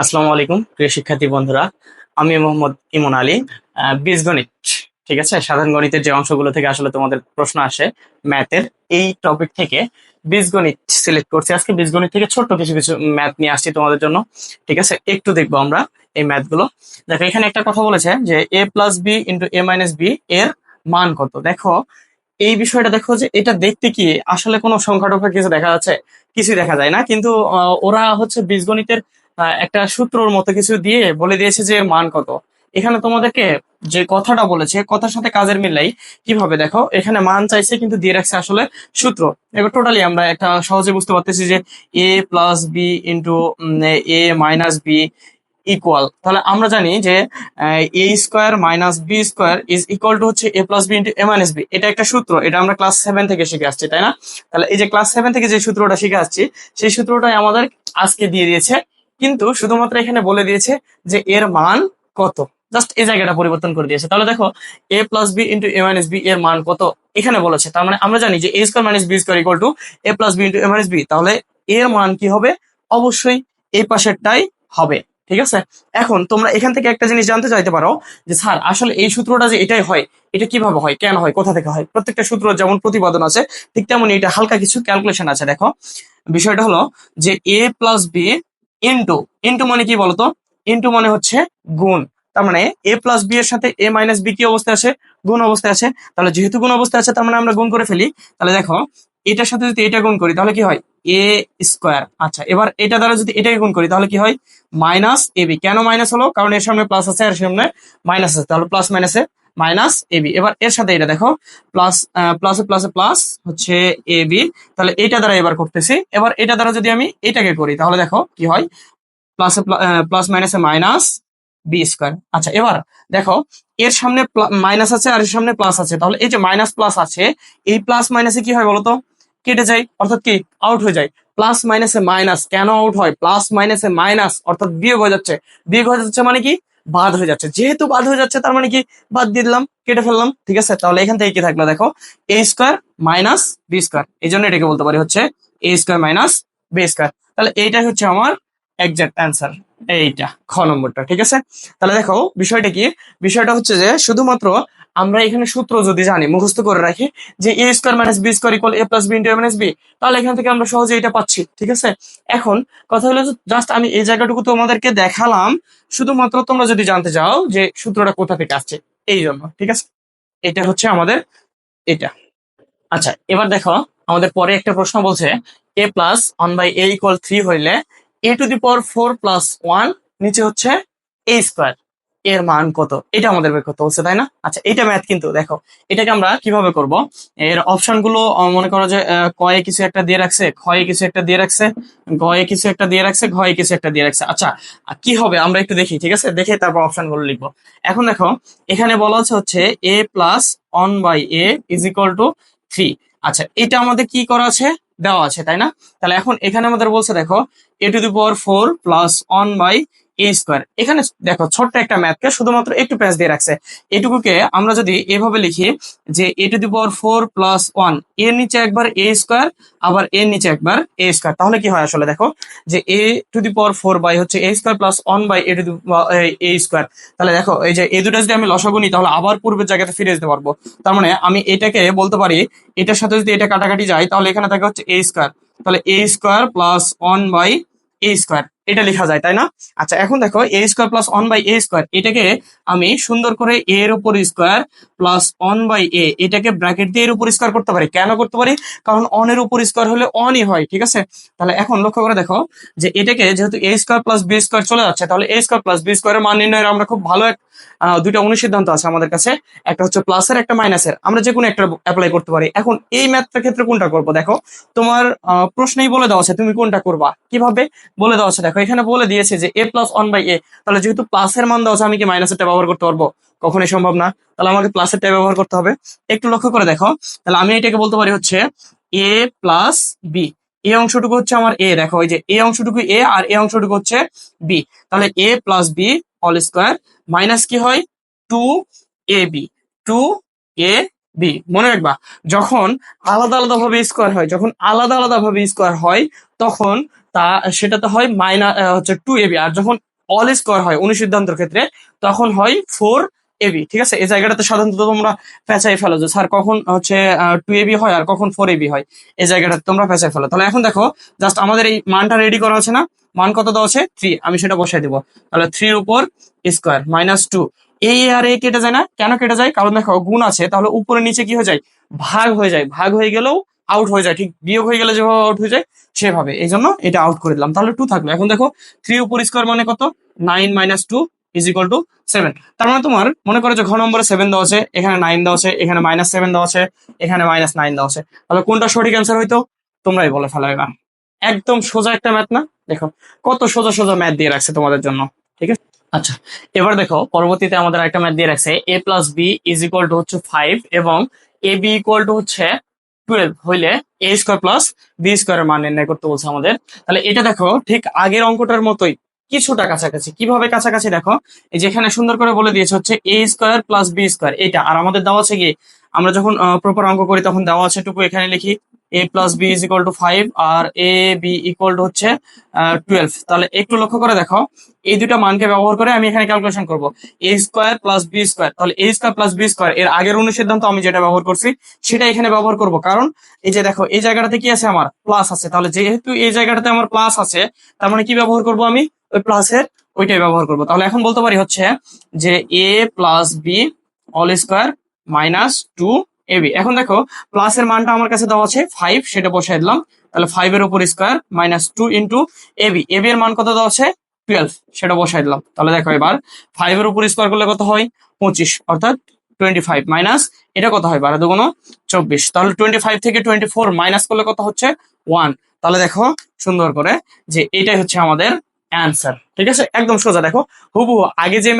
আসসালামু আলাইকুম, প্রিয় শিক্ষার্থী বন্ধুরা। আমি মোহাম্মদ ইমন আলী বীজগণিত, ঠিক আছে? সাধারণ গণিতের যে অংশগুলো থেকে আসলে তোমাদের প্রশ্ন আসে ম্যাথের, এই টপিক থেকে বীজগণিত সিলেক্ট করছি। আজকে বীজগণিত থেকে ছোট্ট কিছু কিছু ম্যাথ নিয়ে আসছি তোমাদের জন্য, ঠিক আছে? একটু দেখব আমরা এই ম্যাথগুলো। দেখো, এখানে একটা কথা বলেছে যে A plus B into A minus B এর মান কত? দেখো, এই বিষয়টা দেখো যে এটা দেখতে কি আসলে কোনো সংখ্যা টংখ্যা কিছু দেখা যাচ্ছে, কিছুই দেখা যায় না। কিন্তু ওরা হচ্ছে বীজগণিতের একটা সূত্রর মতো কিছু দিয়ে বলে দিয়েছে যে মান কত। এখানে তোমাদেরকে যে কথাটা বলেছে, কথার সাথে কাজের মিললাই কীভাবে? দেখো, এখানে মান চাইছে কিন্তু দিয়ে রাখছে আসলে সূত্র। এবার টোটালি আমরা একটা সহজে বুঝতে পারতেছি যে A plus B into A minus B equal তাহলে আমরা জানি যে A square minus B square is equal to হচ্ছে A plus B into A minus B এটা একটা সূত্র, এটা আমরা ক্লাস সেভেন থেকে শিখে আসছি, তাই না? তাহলে এই যে ক্লাস সেভেন থেকে যে সূত্রটা শিখে আসছি, সেই সূত্রটাই আমাদের আজকে দিয়ে দিয়েছে কিন্তু শুধুমাত্র এখানে বলে দিয়েছে যে এর মান কত। জাস্ট এই জায়গাটা পরিবর্তন করে দিয়েছে। তাহলে দেখো A plus B into A minus B এর মান কত এখানে বলেছে। তার মানে আমরা জানি যে A square minus B square equal to A plus B into A minus B তাহলে এর মান কি হবে? অবশ্যই এই পাশেরটাই হবে। ঠিক আছে? এখন তোমরা এখান থেকে একটা জিনিস জানতে চাইতে পারো যে, স্যার, আসলে এই সূত্রটা যে এটাই হয়, এটা কীভাবে হয়, কেন হয়, কোথা থেকে হয়? প্রত্যেকটা সূত্র যেমন প্রতিপাদন আছে, ঠিক তেমনি এটা হালকা কিছু ক্যালকুলেশন আছে। দেখো, বিষয়টা হলো যে A plus B into into মানে কি বলতো? ইন্টু মানে হচ্ছে গুণ। তার মানে এ প্লাস বি এর সাথে এ মাইনাস বি কি অবস্থায় আছে? গুণ অবস্থায় আছে। তাহলে যেহেতু গুণ অবস্থায় আছে, তার মানে আমরা গুণ করে ফেলি। তাহলে দেখো, এটার সাথে যদি এটা গুণ করি, তাহলে কি হয়? এ স্কোয়ার আচ্ছা এবার এটা দ্বারা যদি এটাকে গুণ করি, তাহলে কি হয়? মাইনাস এ বি কেন মাইনাস হলো? কারণ এর সামনে প্লাস আছে আর এর সামনে মাইনাস আছে। তাহলে প্লাস মাইনাসে মাইনাস এ বি। এবার এর সাথে এটা দেখো প্লাস প্লাসে প্লাসে প্লাস হচ্ছে এ বি। তাহলে এটা দ্বারা এবার করতেছি। এবার এটা দ্বারা যদি আমি এটাকে করি, তাহলে দেখো কি হয়? প্লাসে প্লাস মাইনাসে মাইনাস বি স্কোয়ার আচ্ছা এবার দেখো, এর সামনে মাইনাস আছে আর এর সামনে প্লাস আছে। তাহলে এই যে মাইনাস প্লাস আছে, এই প্লাস মাইনাসে কি হয় বলতো? কেটে যায়, অর্থাৎ কি? আউট হয়ে যায়। প্লাস মাইনাসে মাইনাস কেন আউট হয়? প্লাস মাইনাসে মাইনাস অর্থাৎ বিয়োগ হয়ে যাচ্ছে। বিয়োগ হয়ে যাচ্ছে মানে কি? বাদ হয়ে যাচ্ছে। যেহেতু বাদ হয়ে যাচ্ছে, তার মানে কি? বাদ দিয়ে দিলাম, কেটে ফেললাম, ঠিক আছে? তাহলে এখান থেকে কি থাকল দেখো? A square minus B square এই জন্য এটাকে বলতে পারি হচ্ছে A square minus B square তাহলে এইটাই হচ্ছে আমার একজ্যাক্ট অ্যান্সার এইটা, খ নম্বরটা, ঠিক আছে? তাহলে দেখো, বিষয়টা কি? বিষয়টা হচ্ছে যে, শুধুমাত্র আমরা এখানে সূত্র যদি জানি, মুখস্থ করে রাখি, যে A square minus B square equal A plus B into minus B তাহলে এখান থেকে আমরা সহজে এটা পাচ্ছি, ঠিক আছে? এখন কথা হলো জাস্ট আমি এই জায়গাটুকু তোমাদেরকে দেখালাম, শুধুমাত্র তোমরা যদি জানতে চাও যে সূত্রটা কোথা থেকে আসছে, এই জন্য, ঠিক আছে? এটা হচ্ছে আমাদের এটা। আচ্ছা এবার দেখো, আমাদের পরে একটা প্রশ্ন বলছে A plus one by A equal three হইলে A to the power four plus one নিচে হচ্ছে এ স্কোয়ার এর মান কত? এটা আমাদের বের করতে বলছে তাই না? আচ্ছা এটা ম্যাথ কিন্তু, দেখো, এটাকে আমরা কীভাবে করব? এর অপশনগুলো মনে করো যে কয়ে কিছু একটা দিয়ে রাখছে, ক্ষয়ে কিছু একটা দিয়ে রাখছে, গয়ে কিছু একটা দিয়ে রাখছে, ঘয়ে কিছু একটা দিয়ে রাখছে। আচ্ছা কি হবে? আমরা একটু দেখি, ঠিক আছে? দেখে তারপর অপশনগুলো লিখব। এখন দেখো, এখানে বলা হচ্ছে হচ্ছে A plus one by A is equal to three আচ্ছা এটা আমাদের কি করা আছে? দেওয়া আছে, তাই না? তাহলে এখন এখানে আমাদের বলছে, দেখো A to the power four plus one by A square এখানে দেখো, ছোট্ট একটা ম্যাথকে শুধুমাত্র একটু প্যাচ দিয়ে রাখছে। এটুকুকে আমরা যদি এভাবে লিখি যে A to the power four plus ওয়ানের নিচে একবার এ স্কোয়ার আবার এর নিচে একবার এ স্কোয়ার তাহলে কি হয় আসলে দেখো, যে A to the power four by হচ্ছে A square plus one by A to the A square তাহলে দেখো, এই যে এই দুটা যদি আমি লসাগু তাহলে আবার পূর্বের জায়গাতে ফিরে যেতে পারব। তার মানে আমি এটাকে বলতে পারি, এটার সাথে যদি এটা কাটাকাটি যায়, তাহলে এখানে থাকে হচ্ছে এ স্কোয়ার তাহলে A square plus one by A square এটা লেখা যায়, তাই না? আচ্ছা এখন দেখো A square plus one by A square এটাকে আমি সুন্দর করে এ এর উপর square plus one by A এটাকে ব্র্যাকেট দিয়ে এর উপর স্কোয়ার করতে পারি। কেন করতে পারি? কারণ অন এর উপর স্কোয়ার হলে অনই হয়, ঠিক আছে? তাহলে এখন লক্ষ্য করে দেখো যে এটাকে যেহেতু A square plus B square চলে যাচ্ছে, তাহলে এ স্কোয়ার প্লাস বি স্কোয়ারের মান নির্ণয়ের আমরা খুব ভালো এক দুইটা অনুসিদ্ধান্ত আছে আমাদের কাছে। একটা হচ্ছে প্লাসের একটা মাইনাসের আমরা যে কোনো একটা অ্যাপ্লাই করতে পারি। এখন এই ম্যাথটার ক্ষেত্রে কোনটা করব? দেখো, তোমার প্রশ্নেই বলে দেওয়া আছে তুমি কোনটা করবা। কীভাবে? বলে দেওয়া আছে দেখো। এখানে বলে দিয়েছে যে A plus one by A তাহলে যেহেতু প্লাসের মান দেওয়া আছে, আমি কি মাইনাসের মাইনাসেরটা ব্যবহার করতে পারব? কখনোই সম্ভব না। তাহলে আমাকে প্লাসের প্লাসেরটা ব্যবহার করতে হবে। একটু লক্ষ্য করে দেখো। তাহলে আমি এটাকে বলতে পারি হচ্ছে এ প্লাস বি এ অংশটুকু হচ্ছে আমার এ দেখো, ওই যে এ অংশটুকু এ আর এ অংশটুকু হচ্ছে বি তাহলে A plus B all square minus কি হয়? Two A B two A B মনে রাখবা, যখন আলাদা আলাদা ভাবে স্কোয়ার হয়, যখন আলাদা আলাদা ভাবে স্কোয়ার হয়, তখন তা সেটাতে হয় মাইনাস হচ্ছে টু এবি আর যখন অল স্কোয়ার হয় অনুসিদ্ধান্তর ক্ষেত্রে, তখন হয় ফোর এবি ঠিক আছে? এই জায়গাটাতে সাধারণত তোমরা পেঁচাই ফেলো যে, স্যার, কখন হচ্ছে টু এবি হয়, আর কখন ফোর এবি হয়? এই জায়গাটাতে তোমরা পেঁচাই ফেলো। তাহলে এখন দেখো জাস্ট আমাদের এই মানটা রেডি করা আছে না? মান কত দেওয়া আছে? থ্রি আমি সেটা বসাই দিব। তাহলে থ্রির উপর স্কোয়ার মাইনাস টু এই আর এ কেটে যায় না। কেন কেটে যায়? কারণ দেখো, গুণ আছে। তাহলে উপরে নিচে কি হয়ে যায়? ভাগ হয়ে যায়। ভাগ হয়ে গেলেও আউট হয়ে যায়। ঠিক বিয়োগ হয়ে গেলে যেভাবে আউট হয়ে যায়, সেভাবে। এই জন্য এটা আউট করে দিলাম। তাহলে টু থাকল। এখন দেখো থ্রি উপর স্কোয়ার মানে কত? Nine minus two is equal to seven তার মানে তোমার, মনে করো যে ঘ নম্বরে সেভেন দেওয়া আছে, এখানে নাইন দেওয়া আছে, এখানে মাইনাস সেভেন দেওয়া আছে, এখানে মাইনাস নাইন দেওয়া আছে। তাহলে কোনটা সঠিক অ্যান্সার হইতো? তোমরাই বলে ফেলো এবার। একদম সোজা একটা ম্যাথ না? দেখো, কত সোজা সোজা ম্যাথ দিয়ে রাখছে তোমাদের জন্য। ঠিক আছে? আচ্ছা এবার দেখো, পরবর্তীতে আমাদের একটা ম্যাথ দিয়ে রাখছে A plus B is equal to হচ্ছে ফাইভ এবং এ বি ইকুয়াল টু হচ্ছে টুয়েলভ হইলে এ স্কোয়ার প্লাস বি স্কোয়ারের মান নির্ণয় করতে বলছে আমাদের। তাহলে এটা দেখো, ঠিক আগের অঙ্কটার মতোই কিছুটা কাছাকাছি। কীভাবে কাছাকাছি দেখো যেখানে সুন্দর করে বলে দিয়েছে হচ্ছে A square plus B square এটা। আর আমাদের দেওয়া আছে কি, আমরা যখন প্রপার অঙ্ক করি, তখন দেওয়া আছে টুকু এখানে লিখি A plus B is equal to five R A B equal to হচ্ছে টুয়েলভ তাহলে একটু লক্ষ্য করে দেখো, এই দুটো মানকে ব্যবহার করে আমি এখানে ক্যালকুলেশন করব। A square plus B square তাহলে A square plus B square এর আগের অনুসিদ্ধান্ত আমি যেটা ব্যবহার করছি, সেটা এখানে ব্যবহার করব। কারণ, এই যে দেখো, এই জায়গাটাতে কি আছে আমার? প্লাস আছে। তাহলে যেহেতু এই জায়গাটাতে আমার প্লাস আছে, তার মানে কি ব্যবহার করব আমি? ওই প্লাসের ওইটাই ব্যবহার করব। তাহলে এখন বলতে পারি হচ্ছে যে A plus B all square minus two AB এখন দেখো প্লাসের মানটা আমার কাছে দেওয়া আছে ফাইভ সেটা বসাই দিলাম। তাহলে ফাইভ এর উপর square minus two into AB AB এর মান কত দেওয়া আছে? টুয়েলভ সেটা বসাই দিলাম। তাহলে দেখো এবার ফাইভ এর উপর স্কোয়ার করলে কত হয়? পঁচিশ, অর্থাৎ টোয়েন্টি ফাইভ মাইনাস এটা কত হয়? বারো দুগুণ চব্বিশ। তাহলে টোয়েন্টি ফাইভ থেকে টোয়েন্টি ফোর মাইনাস করলে কত হচ্ছে? ওয়ান তাহলে দেখো, সুন্দর করে, যে এটাই হচ্ছে আমাদের অ্যান্সার ঠিক আছে? একদম সোজা। দেখো, হুবহু আগে যে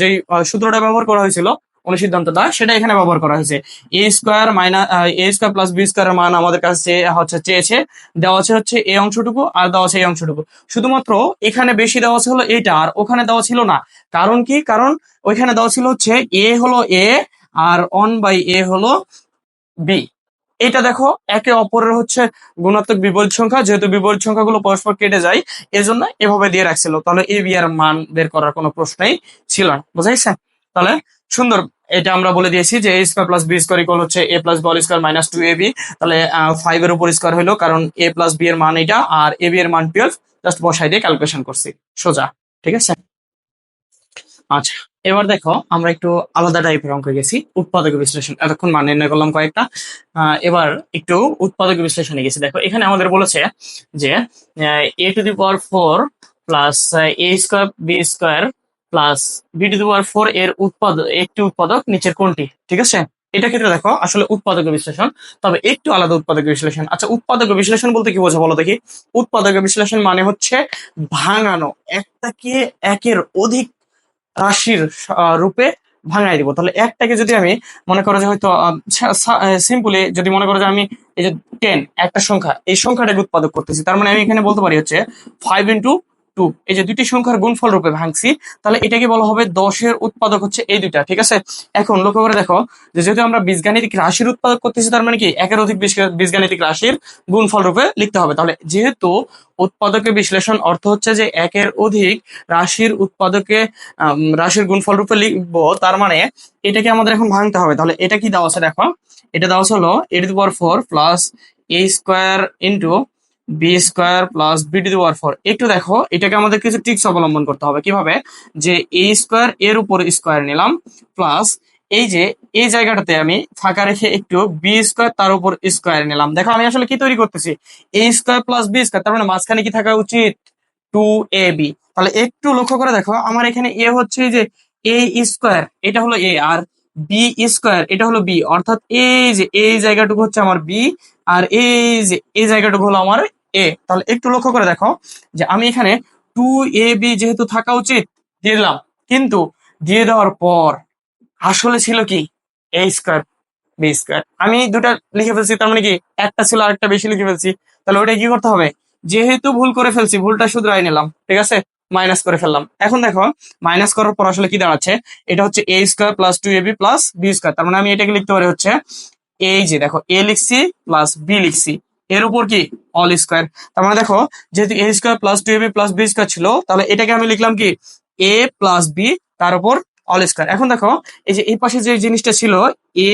যে সূত্রটা ব্যবহার করা হয়েছিল অনুসিদ্ধান্তটা সেটা এখানে ব্যবহার করা হয়েছে। A square minus A square plus B স্কোয়ারের মান আমাদের কাছে হচ্ছে চেয়েছে, দেওয়া আছে হচ্ছে এই অংশটুকু আর দেওয়া আছে এই অংশটুকু। শুধুমাত্র এখানে বেশি দেওয়া আছে হলো এটা আর ওখানে দেওয়া ছিল না। কারণ কি? কারণ ওইখানে দেওয়া ছিল হচ্ছে এ হলো এ আর অন বাই এ হলো বি। এটা দেখো, একে অপরের হচ্ছে গুণাত্মক বিপরীত সংখ্যা, যেহেতু বিপরীত সংখ্যাগুলো পরস্পর কেটে যায়, এজন্য এভাবে দিয়ে রাখছিল। তাহলে এ, বি আর মান বের করার কোনো প্রশ্নই ছিল না। বুঝাইছে? তাহলে সুন্দর এটা আমরা বলে দিয়েছি যে A square plus B square equal হচ্ছে A plus ball square minus two A B তাহলে ফাইভ এর উপর স্কোয়ার হলো, কারণ এ প্লাস বি এর মান এটা, আর এ বি এর মান টুয়েলভ জাস্ট বসাই দিয়ে ক্যালকুলেশন করছি। সোজা, ঠিক আছে? আচ্ছা এবার দেখো, আমরা একটু আলাদা টাইপের অঙ্ক গেছি। উৎপাদক বিশ্লেষণ, এতক্ষণ মান নির্ণয় করলাম কয়েকটা। এবার একটু উৎপাদক বিশ্লেষণে গেছি। দেখো, এখানে আমাদের বলেছে যে A to the power four plus A square B square plus B to power four এর উৎপাদক একটি উৎপাদক নিচের কোনটি? ঠিক আছে? এটা ক্ষেত্রে দেখো, আসলে উৎপাদক বিশ্লেষণ, তবে একটু আলাদা উৎপাদক বিশ্লেষণ। আচ্ছা উৎপাদক বিশ্লেষণ বলতে কি বোঝা বলো দেখি? উৎপাদক বিশ্লেষণ মানে হচ্ছে ভাঙানো, একটাকে একের অধিক রাশির রূপে ভাঙাই দিব। তাহলে একটাকে যদি আমি মনে করো যে হয়তো সিম্পলি যদি মনে করো যে আমি এই যে টেন একটা সংখ্যা, এই সংখ্যাটাকে উৎপাদক করতেছি, তার মানে আমি এখানে বলতে পারি হচ্ছে ফাইভ ইন্টু টু এই যে দুইটি সংখ্যার গুণফল রূপে ভাঙছি, তাহলে এটাকে বলা হবে দশের উৎপাদক হচ্ছে এই দুইটা, ঠিক আছে? এখন লক্ষ্য করে দেখো যেহেতু আমরা বীজগাণিতিক রাশির উৎপাদক করতেছি, তার মানে কি? একের অধিক বীজ- বীজগাণিতিক রাশির গুণফল রূপে লিখতে হবে। তাহলে যেহেতু উৎপাদকে বিশ্লেষণ অর্থ হচ্ছে যে একের অধিক রাশির উৎপাদকে রাশির গুণফল রূপে লিখব, তার মানে এটাকে আমাদের এখন ভাঙতে হবে। তাহলে এটা কি দেওয়া আছে দেখো? এটা দেওয়া আছে হলো A to power four plus A square into B square plus B to the power four একটু দেখো, এটাকে আমাদের কিছু টিক্স অবলম্বন করতে হবে। কীভাবে? যে এ স্কোয়ার এর উপর স্কোয়ার নিলাম প্লাস এই যে এই জায়গাটাতে আমি ফাঁকা রেখে একটু বি স্কোয়ার তার উপর স্কোয়ার নিলাম। দেখো, আমি আসলে কি তৈরি করতেছি? A square plus B square তার মানে মাঝখানে কি থাকা উচিত? টু এ বি তাহলে একটু লক্ষ্য করে দেখো, আমার এখানে এ হচ্ছে যে এ স্কোয়ার এটা হলো এ আর বি স্কোয়ার এটা হলো বি অর্থাৎ এই যে এই জায়গাটুকু হচ্ছে আমার বি আর এই যে এই জায়গাটুকু হলো আমার এ তাহলে একটু লক্ষ্য করে দেখো যে আমি এখানে টু এ বি যেহেতু থাকা উচিত, দিয়ে দিলাম। কিন্তু দিয়ে দেওয়ার পর আসলে ছিল কি? এ স্কোয়ার বি স্কোয়ার আমি দুটা লিখে ফেলছি, তার মানে কি? একটা ছিল আরেকটা বেশি লিখে ফেলছি। তাহলে ওটা কি করতে হবে? যেহেতু ভুল করে ফেলছি, ভুলটা শুধরাই নিলাম, ঠিক আছে? মাইনাস করে ফেললাম। এখন দেখো, মাইনাস করার পর আসলে কি দাঁড়াচ্ছে? এটা হচ্ছে A square plus two AB plus B square তার মানে আমি এটাকে লিখতে পারি হচ্ছে এই যে দেখো এ লিখছি প্লাস বি লিখছি। এর উপর কি? অল স্কোয়ার তার মানে দেখো, যেহেতু A square plus two AB plus B square ছিল, তাহলে এটাকে আমি লিখলাম কি? এ প্লাস বি তার উপর অল স্কোয়ার এখন দেখো, এই যে এই পাশে যে জিনিসটা ছিল A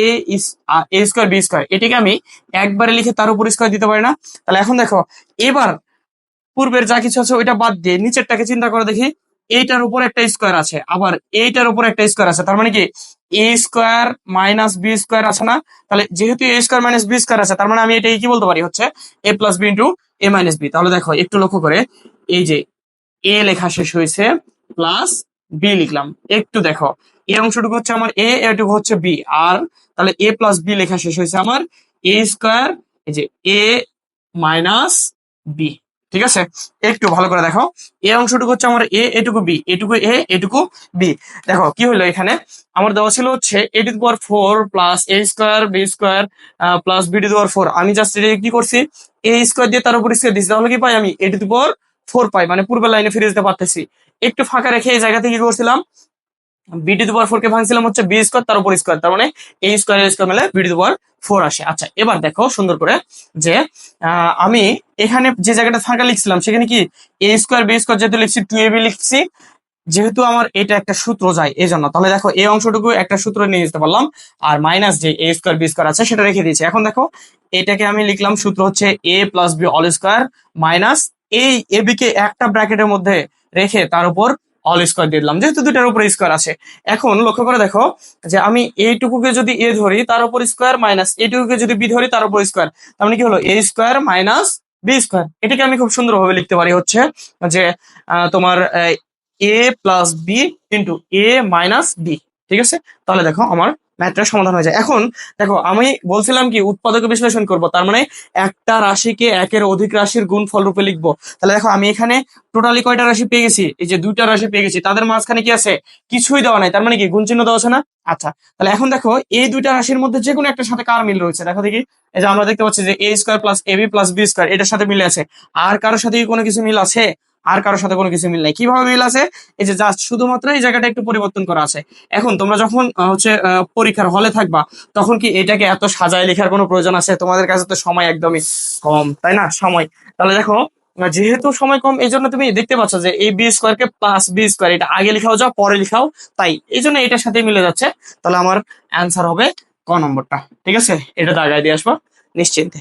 A square B square এটাকে আমি একবারে লিখে তার উপর স্কোয়ার দিতে পারি না। তাহলে এখন দেখো, এবার পূর্বের যা কিছু আছে ওইটা বাদ দিয়ে নিচেরটাকে চিন্তা করে দেখি, এইটার উপর একটা স্কোয়ার আছে। আবার এইটার উপর একটা স্কোয়ার আছে। তার মানে কি? A square minus B square আছে না? তাহলে যেহেতু A square minus B square আছে, তার মানে আমি এটাই কি বলতে পারি? হচ্ছে A plus B into A minus B তাহলে দেখো, একটু লক্ষ্য করে, এই যে এ লেখা শেষ হয়েছে প্লাস বি লিখলাম। একটু দেখো, এই অংশটুকু হচ্ছে আমার এ এটুকু হচ্ছে বি আর তাহলে এ প্লাস বি লেখা শেষ হয়েছে আমার এ স্কোয়ার এই যে এ মাইনাস বি ঠিক আছে? একটু ভালো করে দেখো। এই অংশটুকু হচ্ছে আমার এ, এটুকু বি, এটুকু এ, এটুকু বি। দেখো, কি হলো এখানে? আমার দেওয়া ছিল হচ্ছে A to power four plus A square, B square plus B to power four. আমি জাস্ট এটা কি করছি? এ স্কোয়ার দিয়ে তার উপর স্কোয়ার দিচ্ছি তাহলে কি পাই আমি? এ টু পাওয়ার ফোর পাই মানে পূর্বের লাইনে ফিরে যেতে পারতেছি। একটু ফাঁকা রেখে এই জায়গা থেকে কি করছিলাম? বি টু পাওয়ার ফোর কে ভাঙছিলাম হচ্ছে বি স্কোয়ার, তার উপর স্কোয়ার। তার মানে এ স্কোয়ার স্কোয়ার মিলে বি টু পাওয়ার ফোর আসে। আচ্ছা এবার দেখো সুন্দর করে যে আমি এখানে যে জায়গাটা ফাঁকা লিখছিলাম, সেখানে কি এ স্কোয়ার বি স্কোয়ার যেহেতু লিখছি টু এ বি লিখছি, যেহেতু আমার এটা একটা সূত্র যায় এই জন্য তাহলে দেখো এই অংশটুকু একটা সূত্র নিয়ে যেতে পারলাম, আর মাইনাস যে এ স্কোয়ার বি স্কোয়ার আছে, সেটা রেখে দিয়েছি। এখন দেখো, এটাকে আমি লিখলাম সূত্র হচ্ছে A plus B all square minus এই এ বি কে একটা ব্র্যাকেটের মধ্যে রেখে তার উপর অল স্কোয়ার দিয়ে দিলাম। যেহেতু দুটার উপরে স্কোয়ার আছে। এখন লক্ষ্য করে দেখো যে আমি এইটুকুকে যদি এ ধরি, তার উপর স্কোয়ার মাইনাস এইটুকুকে যদি বি ধরি, তার উপর স্কোয়ার তার মানে কি হলো? A square minus B square এটাকে আমি খুব সুন্দরভাবে লিখতে পারি হচ্ছে যে তোমার A plus B into A minus B ঠিক আছে? তাহলে দেখো আমার ম্যাথটার সমাধান হয়ে যায়। এখন দেখো, আমি বলছিলাম কি, উৎপাদক বিশ্লেষণ করব। তার মানে একটা রাশিকে একের অধিক রাশির গুণফল রূপে লিখব। তাহলে দেখো, আমি এখানে টোটালি কয়টা রাশি পেয়ে গেছি? এই যে দুইটা রাশি পেয়ে গেছি। তাদের মাঝখানে কি আছে? কিছুই দেওয়া নাই। তার মানে কি, গুণ চিহ্ন দেওয়া আছে না? আচ্ছা তাহলে এখন দেখো, এই দুইটা রাশির মধ্যে যে কোনো একটা সাথে কার মিল রয়েছে? দেখো দেখি, এই যে আমরা দেখতে পাচ্ছি যে A square plus A B plus B square এটার সাথে মিলে আছে। আর কারোর সাথে কি কোনো কিছু মিল আছে? আর কারোর সাথে কোনো কিছু মিল নাই। কীভাবে মিল আছে? এই যে জাস্ট শুধুমাত্র এই জায়গাটা একটু পরিবর্তন করা আছে। এখন তোমরা যখন হচ্ছে পরীক্ষার হলে থাকবা, তখন কি এটাকে এত সাজায় লেখার কোনো প্রয়োজন আছে? তোমাদের কাছে তো সময় একদমই কম, তাই না? সময়। তাহলে দেখো যেহেতু সময় কম, এই জন্য তুমি দেখতে পাচ্ছ যে এই বি স্কোয়ার কে প্লাস বি স্কোয়ার এটা আগে লেখাও যাও, পরে লেখাও, তাই। এই জন্য এটার সাথে মিলে যাচ্ছে। তাহলে আমার অ্যান্সার হবে ক নম্বরটা। ঠিক আছে? এটা দাগায় দিয়ে আসবা, নিশ্চিন্তে।